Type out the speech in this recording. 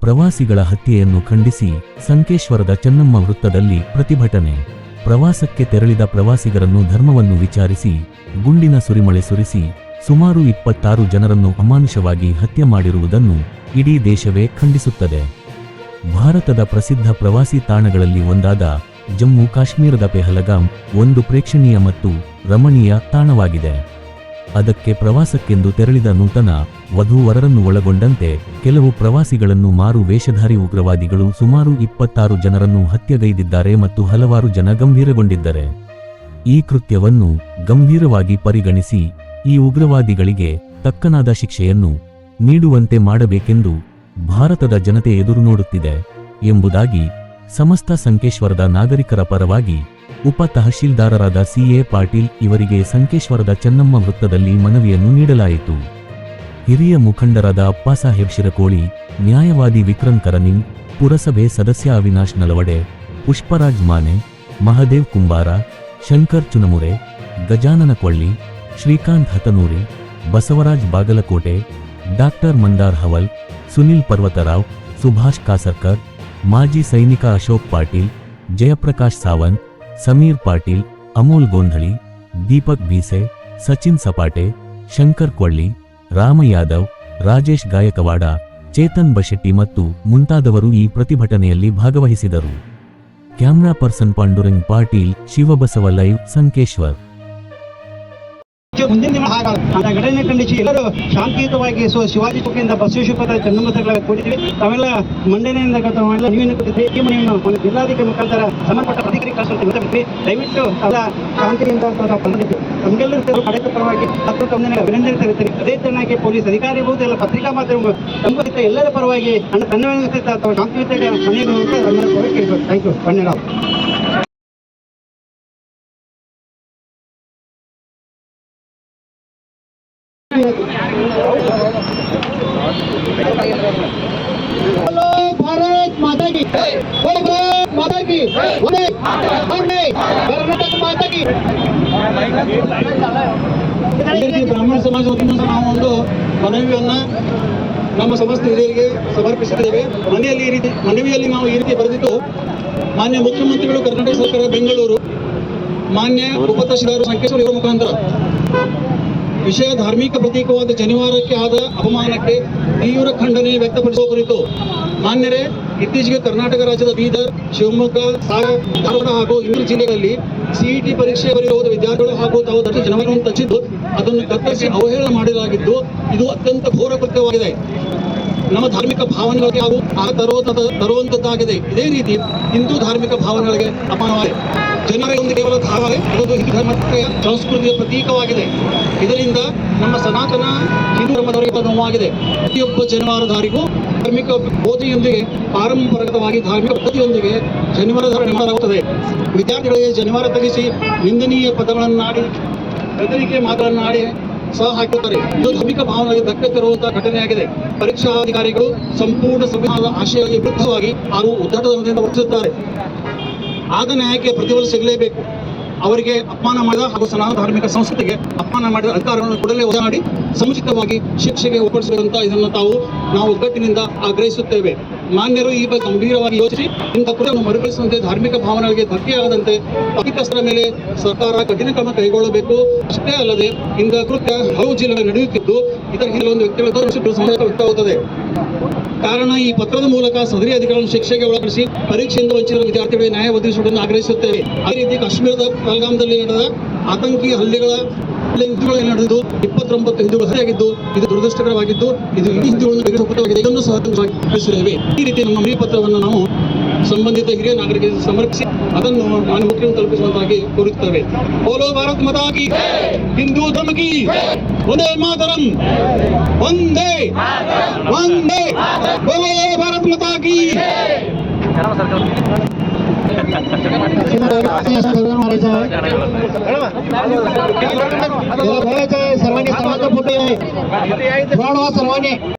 ಪ್ರವಾಸಿಗಳ ಹತ್ಯೆಯನ್ನು ಖಂಡಿಸಿ ಸಂಕೇಶ್ವರದ ಚೆನ್ನಮ್ಮ ವೃತ್ತದಲ್ಲಿ ಪ್ರತಿಭಟನೆ. ಪ್ರವಾಸಕ್ಕೆ ತೆರಳಿದ ಪ್ರವಾಸಿಗರನ್ನು ಧರ್ಮವನ್ನು ವಿಚಾರಿಸಿ, ಗುಂಡಿನ ಸುರಿಮಳೆ ಸುರಿಸಿ, ಸುಮಾರು ಇಪ್ಪತ್ತಾರು ಜನರನ್ನು ಅಮಾನುಷವಾಗಿ ಹತ್ಯೆ ಮಾಡಿರುವುದನ್ನು ಇಡೀ ದೇಶವೇ ಖಂಡಿಸುತ್ತದೆ. ಭಾರತದ ಪ್ರಸಿದ್ಧ ಪ್ರವಾಸಿ ತಾಣಗಳಲ್ಲಿ ಒಂದಾದ ಜಮ್ಮು ಕಾಶ್ಮೀರದ ಪೆಹಲಗಾಮ್ ಒಂದು ಪ್ರೇಕ್ಷಣೀಯ ಮತ್ತು ರಮಣೀಯ ತಾಣವಾಗಿದೆ. ಅದಕ್ಕೆ ಪ್ರವಾಸಕ್ಕೆಂದು ತೆರಳಿದ ನೂತನ ವಧುವರರನ್ನು ಒಳಗೊಂಡಂತೆ ಕೆಲವು ಪ್ರವಾಸಿಗಳನ್ನು ಮಾರು ವೇಷಧಾರಿ ಉಗ್ರವಾದಿಗಳು ಸುಮಾರು ಇಪ್ಪತ್ತಾರು ಜನರನ್ನು ಹತ್ಯೆಗೈದಿದ್ದಾರೆ ಮತ್ತು ಹಲವಾರು ಜನ ಗಂಭೀರಗೊಂಡಿದ್ದಾರೆ. ಈ ಕೃತ್ಯವನ್ನು ಗಂಭೀರವಾಗಿ ಪರಿಗಣಿಸಿ ಈ ಉಗ್ರವಾದಿಗಳಿಗೆ ತಕ್ಕನಾದ ಶಿಕ್ಷೆಯನ್ನು ನೀಡುವಂತೆ ಮಾಡಬೇಕೆಂದು ಭಾರತದ ಜನತೆ ಎದುರು ನೋಡುತ್ತಿದೆ ಎಂಬುದಾಗಿ ಸಮಸ್ತ ಸಂಕೇಶ್ವರದ ನಾಗರಿಕರ ಪರವಾಗಿ ಉಪ ತಹಶೀಲ್ದಾರರಾದ ಸಿಎ ಪಾಟೀಲ್ ಇವರಿಗೆ ಸಂಕೇಶ್ವರದ ಚೆನ್ನಮ್ಮ ವೃತ್ತದಲ್ಲಿ ಮನವಿಯನ್ನು ನೀಡಲಾಯಿತು. ಹಿರಿಯ ಮುಖಂಡರಾದ ಅಪ್ಪಾಸಾಹೇಬ್ ಶಿರಕೋಳಿ, ನ್ಯಾಯವಾದಿ ವಿಕ್ರಮ್ ಕರನಿಂಗ್, ಪುರಸಭೆ ಸದಸ್ಯ ಅವಿನಾಶ್ ನಲವಡೆ, ಪುಷ್ಪರಾಜ್ ಮಾನೆ, ಮಹದೇವ್ ಕುಂಬಾರ, ಶಂಕರ್ ಚುನಮುರೆ ಗಜಾನನ ಕೊಳ್ಳಿ ಶ್ರೀಕಾಂತ್ ಹತನೂರಿ, ಬಸವರಾಜ್ ಬಾಗಲಕೋಟೆ, ಡಾಕ್ಟರ್ ಮಂದಾರ್ ಹವಲ್, ಸುನಿಲ್ ಪರ್ವತರಾವ್, ಸುಭಾಷ್ ಕಾಸರ್ಕರ್, ಮಾಜಿ ಸೈನಿಕ ಅಶೋಕ್ ಪಾಟೀಲ್, ಜಯಪ್ರಕಾಶ್ ಸಾವಂತ್ ಸಮೀರ್ ಪಾಟೀಲ್, ಅಮೋಲ್ ಗೋಂಧಳಿ, ದೀಪಕ್ ಬೀಸೆ, ಸಚಿನ್ ಸಪಾಟೆ, ಶಂಕರ್ ಕೊಳ್ಳಿ, ರಾಮ ಯಾದವ್, ರಾಜೇಶ್ ಗಾಯಕವಾಡ, ಚೇತನ್ ಬಶೆಟ್ಟಿ ಮತ್ತು ಮುಂತಾದವರು ಈ ಪ್ರತಿಭಟನೆಯಲ್ಲಿ ಭಾಗವಹಿಸಿದರು. Camera person Pandurang Patil, Shivabasava live, Sankeshwar. ದಿನ ಘಟನೆ ಖಂಡಿಸಿ ಎಲ್ಲರೂ ಶಾಂತಿಯುತವಾಗಿ ಸೊ ಶಿವಾಜಿ ಚೌಕಿಯಿಂದ ಬಸವೇಶ್ವರ ಚಂದ್ರಮತಗಳ ಕೊಟ್ಟಿದ್ವಿ ತಾವೆಲ್ಲ ಮಂಡನೆಯಿಂದ ಕೊಟ್ಟಿದ್ರಿ ಈ ಮನೆಯನ್ನು ಜಿಲ್ಲಾಧಿಕಾರಿ ಮುಖಾಂತರ ಸಂಬಂಧಪಟ್ಟ ಅಧಿಕಾರಿ ಕಳಿಸುವಂತೆ ದಯವಿಟ್ಟು ಎಲ್ಲ ಶಾಂತಿಯಿಂದ ನಮಗೆಲ್ಲರೂ ಪರವಾಗಿ ಹತ್ತು ತಮ್ಮನೆ ಅಭಿನಂದನೆ ತರುತ್ತೀನಿ ಅದೇ ಚೆನ್ನಾಗಿ ಪೊಲೀಸ್ ಅಧಿಕಾರಿ ಇರ್ಬೋದು, ಎಲ್ಲ ಪತ್ರಿಕಾ ಮಾಧ್ಯಮ ಸಂಬಂಧಿತ ಎಲ್ಲರ ಪರವಾಗಿ ಅಥವಾ ಧನ್ಯವಾದ ಅಥವಾ ಶಾಂತಿಯುತ ಮನೆಯನ್ನು ಎಲ್ಲರ ಥ್ಯಾಂಕ್ ಯು. ಧನ್ಯವಾದ. ಹಲೋ, ಭಾರತ್ ಕರ್ನಾಟಕ ಬ್ರಾಹ್ಮಣ ಸಮಾಜ ವತಿಯಿಂದ ನಾವು ಒಂದು ಮನವಿಯನ್ನ ನಮ್ಮ ಸಮಸ್ತ ಹಿರಿಯರಿಗೆ ಸಮರ್ಪಿಸಿದ್ದೇವೆ ಮನೆಯಲ್ಲಿ ಈ ರೀತಿ, ಮನವಿಯಲ್ಲಿ ನಾವು ಈ ರೀತಿ ಬರೆದಿದ್ದು, ಮಾನ್ಯ ಮುಖ್ಯಮಂತ್ರಿಗಳು ಕರ್ನಾಟಕ ಸರ್ಕಾರ ಬೆಂಗಳೂರು, ಮಾನ್ಯ ಉಪತಹಶೀಲ್ದಾರ್ ಸಂಕೇಶ್ವರ ಇವರ ಮುಖಾಂತರ. ವಿಷಯ ಧಾರ್ಮಿಕ ಪ್ರತೀಕವಾದ ಜನಿವಾರಕ್ಕೆ ಆದ ಅಪಮಾನಕ್ಕೆ ತೀವ್ರ ಖಂಡನೆ ವ್ಯಕ್ತಪಡಿಸುವ ಕುರಿತು ಮಾನ್ಯರೇ, ಇತ್ತೀಚೆಗೆ ಕರ್ನಾಟಕ ರಾಜ್ಯದ ಬೀದರ್, ಶಿವಮೊಗ್ಗ ಧಾರವಾಡ ಹಾಗೂ ಇನ್ನೂರು ಜಿಲ್ಲೆಗಳಲ್ಲಿ ಸಿಇಟಿ ಪರೀಕ್ಷೆ ಬರೆಯುವ ವಿದ್ಯಾರ್ಥಿಗಳು ಹಾಗೂ ತಾವು ದಟ್ಟ ಜನವರವನ್ನು ತಚ್ಚಿದ್ದು ಅದನ್ನು ಕತ್ತರಿಸಿ ಅವಹೇಳನ ಮಾಡಲಾಗಿದ್ದು ಇದು ಅತ್ಯಂತ ಘೋರ ಕೃತ್ಯವಾಗಿದೆ ನಮ್ಮ ಧಾರ್ಮಿಕ ಭಾವನೆಗಳಿಗೆ ಹಾಗೂ ಆ ತರೋ ತರುವಂತದ್ದಾಗಿದೆ. ಇದೇ ರೀತಿ ಹಿಂದೂ ಧಾರ್ಮಿಕ ಭಾವನೆಗಳಿಗೆ ಅಪಮಾನವಾಗಿದೆ ಜನರಿಗೆ ಒಂದು ಕೇವಲ ಧಾರವಾಡ ಅದು ಹಿಂದೂ ಧರ್ಮಕ್ಕೆ ಸಂಸ್ಕೃತಿಯ ಪ್ರತೀಕವಾಗಿದೆ. ಇದರಿಂದ ನಮ್ಮ ಸನಾತನ ಹಿಂದೂ ಧರ್ಮದವರಿಗೆ ನೋವಾಗಿದೆ ಪ್ರತಿಯೊಬ್ಬ ಜನವಾರಧಾರಿಗೂ ಧಾರ್ಮಿಕ ಬೋಧೆಯೊಂದಿಗೆ ಪಾರಂಪರಿಕವಾಗಿ ಧಾರ್ಮಿಕ ಪದ್ಧತಿಯೊಂದಿಗೆ ಜನಿವಾರ ಧಾರಣೆ ಮಾಡಲಾಗುತ್ತದೆ ವಿದ್ಯಾರ್ಥಿಗಳಿಗೆ ಜನಿವಾರ ತಗಿಸಿ ನಿಂದನೀಯ ಪದಗಳನ್ನಾಡಿ, ಬೆದರಿಕೆ ಮಾತನಾಡಿ ಸಹ ಹಾಕುತ್ತಾರೆ ಇದು ಧಾರ್ಮಿಕ ಭಾವನೆಗೆ ಧಕ್ಕೆ ಘಟನೆಯಾಗಿದೆ. ಪರೀಕ್ಷಾಧಿಕಾರಿಗಳು ಸಂಪೂರ್ಣ ಸಂವಿಧಾನದ ಆಶಯಗಳಿಗೆ ವಿರುದ್ಧವಾಗಿ ಹಾಗೂ ಉದ್ದಟದಿಂದ ವರ್ತಿಸುತ್ತಾರೆ. ಆದ ನ್ಯಾಯಕ್ಕೆ ಪ್ರತಿಫಲ ಸಿಗಲೇಬೇಕು. ಅವರಿಗೆ ಅಪಮಾನ ಮಾಡಿದ ಹಾಗೂ ಸನಾತನ ಧಾರ್ಮಿಕ ಸಂಸ್ಕೃತಿಗೆ ಅಪಮಾನ ಮಾಡಿದ ಅಧಿಕಾರಗಳನ್ನು ಕೂಡಲೇ ಮಾಡಿ ಸಮುಚಿತವಾಗಿ ಶಿಕ್ಷೆಗೆ ಒಪ್ಪಿಸಬೇಕಂತ ಇದನ್ನು ತಾವು, ನಾವು ಒಗ್ಗಟ್ಟಿನಿಂದ ಆಗ್ರಹಿಸುತ್ತೇವೆ. ಮಾನ್ಯರು ಈ ಬಗ್ಗೆ ಗಂಭೀರವಾಗಿ ಯೋಚಿಸಿ, ಇಂಥ ಕೃತ್ಯವನ್ನು ಮರುಕಳಿಸುವಂತೆ ಧಾರ್ಮಿಕ ಭಾವನೆಗಳಿಗೆ ಧಕ್ಕೆಯಾಗದಂತೆ ತಪ್ಪಿತಸ್ಥರ ಮೇಲೆ ಸರ್ಕಾರ ಕಠಿಣ ಕ್ರಮ ಕೈಗೊಳ್ಳಬೇಕು. ಅಷ್ಟೇ ಅಲ್ಲದೆ ಇಂಥ ಕೃತ್ಯ ಹಲವು ಜಿಲ್ಲೆಗಳಲ್ಲಿ ನಡೆಯುತ್ತಿದ್ದು, ಇದರ ಕೆಲವೊಂದು ವ್ಯಕ್ತಿಗಳ ವ್ಯಕ್ತವಾಗುತ್ತದೆ. ಕಾರಣ ಈ ಪತ್ರದ ಮೂಲಕ ಸದರಿ ಅಧಿಕಾರಿಗಳನ್ನು ಶಿಕ್ಷೆಗೆ ಒಳಪಡಿಸಿ ಪರೀಕ್ಷೆಯಿಂದ ವಂಚಿತ ವಿದ್ಯಾರ್ಥಿಗಳಿಗೆ ನ್ಯಾಯ ಒದಗಿಸುವುದನ್ನು ಆಗ್ರಹಿಸುತ್ತೇವೆ. ಅದೇ ರೀತಿ ಕಾಶ್ಮೀರದ ಪಲ್ಗಾಮದಲ್ಲಿ ನಡೆದ ಆತಂಕಿ ಹಲ್ಲೆಗಳ ನಡೆದು ಇಪ್ಪತ್ತೊಂಬತ್ತು ಹಿಂದೂಗಳು ಹತ್ಯೆಯಾಗಿದ್ದು ಇದು ದುರದೃಷ್ಟಕರವಾಗಿದ್ದು, ಇದು ಹಿಂದೂಗಳನ್ನು ಇದನ್ನು ಸಹ ಈ ರೀತಿ ನಮ್ಮ ಮನೆ ಪತ್ರವನ್ನು ನಾವು ಸಂಬಂಧಿತ ಹಿರಿಯ ನಾಗರಿಕರಿಗೆ ಸಮರ್ಪಿಸಿ ಅದನ್ನು ನಾನು ಮುಖ್ಯಮಂತ್ರಿ ತಲುಪಿಸುವಂತಾಗಿ ಕೋರುತ್ತೇವೆ. ಓಲೋ ಭಾರತ್ ಮತಾಗಿ ಹಿಂದೂ ಧಮಕಿ ಒಂದೇ ಮಾತರಂ! ಒಂದೇ सर्वांनी सर्वांचा फोटो आहे. सर्वांनी.